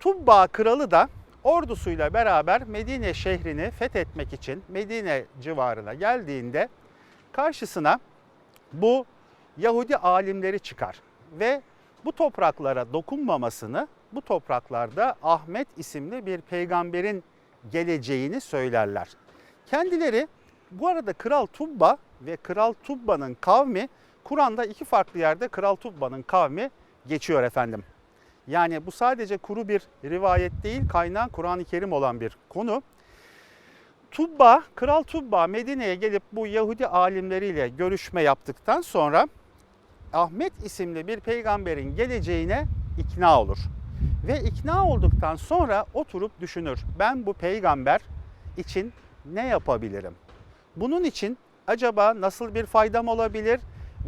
Tubba kralı da ordusuyla beraber Medine şehrini fethetmek için Medine civarına geldiğinde karşısına bu Yahudi alimleri çıkar ve bu topraklara dokunmamasını, bu topraklarda Ahmet isimli bir peygamberin geleceğini söylerler. Kendileri bu arada Kral Tubba ve Kral Tubba'nın kavmi Kur'an'da iki farklı yerde Kral Tubba'nın kavmi geçiyor efendim. Yani bu sadece kuru bir rivayet değil, kaynağı Kur'an-ı Kerim olan bir konu. Tubba, Kral Tubba Medine'ye gelip bu Yahudi alimleriyle görüşme yaptıktan sonra Ahmet isimli bir peygamberin geleceğine ikna olur. Ve ikna olduktan sonra oturup düşünür. Ben bu peygamber için ne yapabilirim? Bunun için acaba nasıl bir faydam olabilir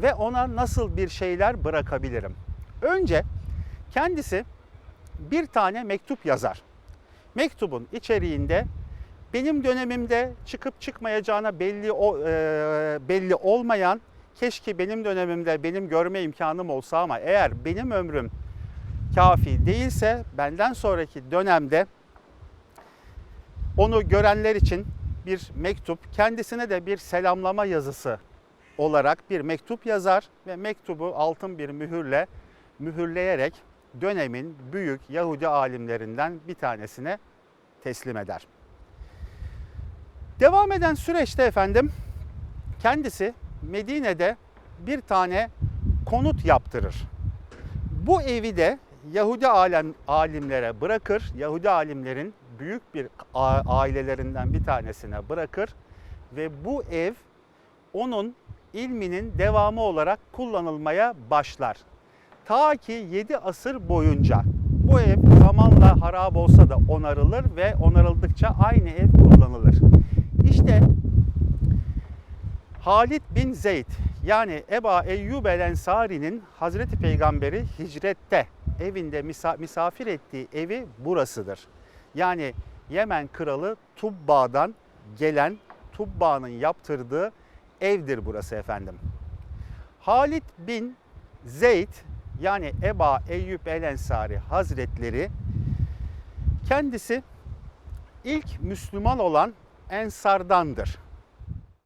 ve ona nasıl bir şeyler bırakabilirim? Önce kendisi bir tane mektup yazar. Mektubun içeriğinde benim dönemimde çıkıp çıkmayacağına belli o, e, belli olmayan keşke benim dönemimde benim görme imkanım olsa ama eğer benim ömrüm kafi değilse benden sonraki dönemde onu görenler için bir mektup, kendisine de bir selamlama yazısı olarak bir mektup yazar ve mektubu altın bir mühürle mühürleyerek dönemin büyük Yahudi alimlerinden bir tanesine teslim eder. Devam eden süreçte efendim kendisi Medine'de bir tane konut yaptırır. Bu evi de Yahudi alem, alimlere bırakır. Yahudi alimlerin büyük bir ailelerinden bir tanesine bırakır ve bu ev onun ilminin devamı olarak kullanılmaya başlar. Ta ki 7 asır boyunca bu ev zamanla harap olsa da onarılır ve onarıldıkça aynı ev kullanılır. İşte Halid bin Zeyd yani Eba Eyyub el Ensari'nin Hazreti Peygamberi hicrette evinde misa- misafir ettiği evi burasıdır. Yani Yemen kralı Tubba'dan gelen Tubba'nın yaptırdığı evdir burası efendim. Halid bin Zeyd yani Eba Eyyub el Ensari Hazretleri kendisi ilk Müslüman olan Ensardandır.